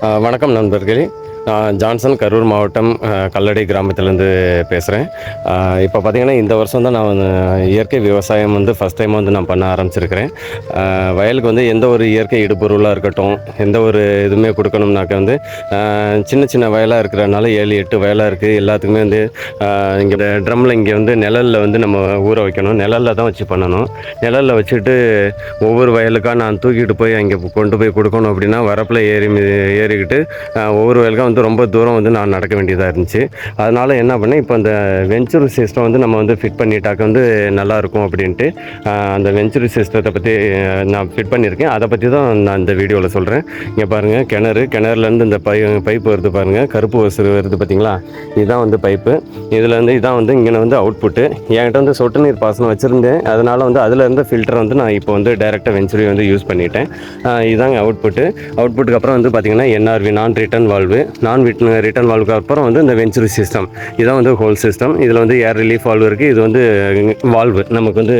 வணக்கம் நண்பர்களே. நான் ஜான்சன் கரூர் மாவட்டம் கல்லடை கிராமத்திலேருந்து பேசுகிறேன் இப்போ பார்த்தீங்கன்னா இந்த வருஷம் தான் நான் வந்து இயற்கை விவசாயம் வந்து ஃபஸ்ட் டைம் வந்து நான் பண்ண ஆரம்பிச்சிருக்கிறேன். வயலுக்கு வந்து எந்த ஒரு இயற்கை இடுபொருளாக இருக்கட்டும் எந்த ஒரு இதுவுமே கொடுக்கணும்னாக்க வந்து சின்ன சின்ன வயலாக இருக்கிறனால ஏழு எட்டு வயலாக இருக்குது எல்லாத்துக்குமே வந்து இங்கே ட்ரம்மில் இங்கே வந்து நிழலில் வந்து நம்ம ஊற வைக்கணும். நிழலில் தான் வச்சு பண்ணணும். நிழலில் வச்சுட்டு ஒவ்வொரு வயலுக்காக நான் தூக்கிட்டு போய் அங்கே கொண்டு போய் கொடுக்கணும் அப்படின்னா வரப்பில் ஏறி ஏறிக்கிட்டு ஒவ்வொரு வயலுக்கும் வந்து ரொம்ப தூரம் வந்து நான் நடக்க வேண்டியதாக இருந்துச்சு. அதனால் என்ன பண்ணேன் இப்போ அந்த வெஞ்சூர் சிஸ்டம் வந்து நம்ம வந்து ஃபிட் பண்ணிட்டாக்க வந்து நல்லா இருக்கும் அப்படின்ட்டு அந்த வெஞ்சூர் சிஸ்டத்தை பற்றி நான் ஃபிட் பண்ணியிருக்கேன் அதை பற்றி தான் நான் இந்த வீடியோவில் சொல்கிறேன் இங்கே பாருங்கள் கிணறு கிணறுலேருந்து இந்த பை பைப் வருது பாருங்கள் கருப்பு வசூல் வருது பார்த்தீங்களா இதுதான் வந்து பைப்பு. இதில் வந்து இதான் வந்து இங்கே வந்து அவுட்புட்டு என்கிட்ட வந்து சொட்டு நீர் பாசனம் வச்சுருந்தேன். அதனால் வந்து அதுலேருந்து ஃபில்டர் வந்து நான் இப்போ வந்து டைரெக்டாக வெஞ்சுரி வந்து யூஸ் பண்ணிட்டேன். ஆஹ் இதாங்க அவுட்புட்டு அவுட்புட்டுக்கு அப்புறம் வந்து பார்த்திங்கன்னா NRV non return valve non return வால்வுக்கு அப்புறம் வந்து இந்த வென்ச்சுரி சிஸ்டம் இதான் வந்து ஹோல் சிஸ்டம் இதில் வந்து ஏர் ரிலீஃப் வால்வு இருக்குது இது வந்து வால்வு நமக்கு வந்து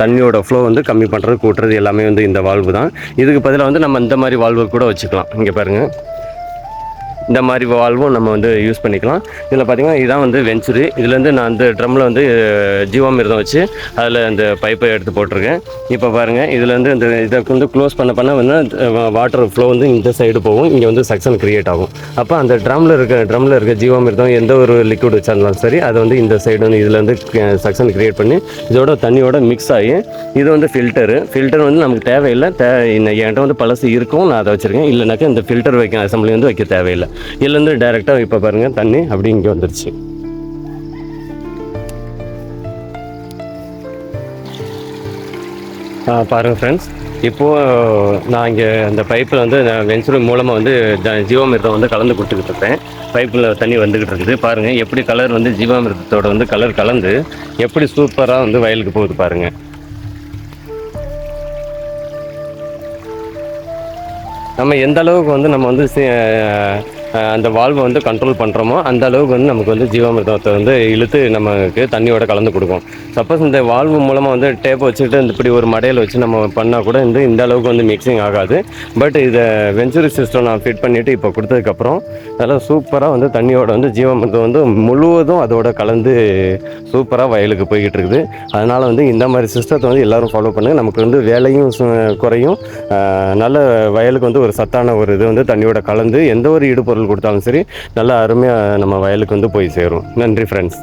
தண்ணியோட ஃப்ளோ வந்து கம்மி பண்ணுறது கூட்டுறது எல்லாமே வந்து இந்த வால்வு தான். இதுக்கு பதிலாக வந்து நம்ம இந்த மாதிரி வால்வு கூட வச்சுக்கலாம். இங்கே பாருங்கள் இந்த மாதிரி வால்வும் நம்ம வந்து யூஸ் பண்ணிக்கலாம். இதில் பார்த்தீங்கன்னா இதுதான் வந்து வெஞ்சுரி இதுலேருந்து நான் அந்த ட்ரம்மில் வந்து ஜீவாமிரதம் ஜீவாமிர்தம் வச்சு அதில் அந்த பைப்பை எடுத்து போட்டிருக்கேன். இப்போ பாருங்கள் இதுலேருந்து இந்த இதை வந்து க்ளோஸ் பண்ண பண்ண வந்து வாட்டர் ஃப்ளோ வந்து இந்த சைடு போகும். இங்கே வந்து சக்ஷன் க்ரியேட் ஆகும். அப்போ அந்த ட்ரம்மில் இருக்க ட்ரம்மில் இருக்க ஜீவாமிர்தம் எந்த ஒரு லிக்விட் வச்சாலும் சரி அதை வந்து இந்த சைடு வந்து இதுலேருந்து சக்ஷன் கிரியேட் பண்ணி இதோட தண்ணியோட மிக்ஸ் ஆகி இது வந்து ஃபில்டரு ஃபில்டர் வந்து நமக்கு தேவையில்லை. தே என்கிட்ட வந்து பழசு இருக்கும். நான் அதை வச்சுருக்கேன். இல்லைனாக்கா இந்த ஃபில்டர் வைக்க அசம்பிளி வந்து வைக்க தேவையில்லை. இதுலேருந்து டைரெக்டாக இப்போ பாருங்கள் தண்ணி அப்படி இங்கே வந்துருச்சு. பாருங்கள் ஃப்ரெண்ட்ஸ் இப்போது நான் இங்கே அந்த பைப்பில் வந்து வென்சுரி மூலமாக வந்து ஜீவாமிர்தம் வந்து கலந்து கொடுத்துக்கிட்டு இருப்பேன் பைப்பில் தண்ணி வந்துக்கிட்டு இருக்குது. பாருங்கள் எப்படி கலர் வந்து ஜீவாமிர்தத்தோட வந்து கலர் கலந்து எப்படி சூப்பராக வந்து வயலுக்கு போகுது பாருங்கள் நம்ம எந்த அளவுக்கு வந்து நம்ம வந்து அந்த வால்வை வந்து கண்ட்ரோல் பண்ணுறோமோ அந்த அளவுக்கு வந்து நமக்கு வந்து ஜீவாமிர்தத்தை வந்து இழுத்து நமக்கு தண்ணியோட கலந்து கொடுக்கும். சப்போஸ் இந்த வால்வு மூலமாக வந்து டேப் வச்சுக்கிட்டு இந்த இப்படி ஒரு மடையில் வச்சு நம்ம பண்ணால் கூட இந்த இந்த அளவுக்கு வந்து மிக்சிங் ஆகாது. பட் இதை வெஞ்சுரி சிஸ்டம் நான் ஃபிட் பண்ணிவிட்டு இப்போ கொடுத்ததுக்கப்புறம் நல்லா சூப்பராக வந்து தண்ணியோட வந்து ஜீவாமிர்தம் வந்து முழுவதும் அதோட கலந்து சூப்பராக வயலுக்கு போய்கிட்டு இருக்குது. அதனால் வந்து இந்த மாதிரி சிஸ்டத்தை வந்து எல்லோரும் ஃபாலோ பண்ணுங்கள் நமக்கு வந்து வேலையும் சு- குறையும். நல்ல வயலுக்கு வந்து ஒரு சத்தான ஒரு இது வந்து தண்ணியோட கலந்து எந்த ஒரு இடுபொருள் கொடுத்தாலும் சரி நல்லா அருமையாக நம்ம வயலுக்கு வந்து போய் சேரும். நன்றி ஃப்ரெண்ட்ஸ்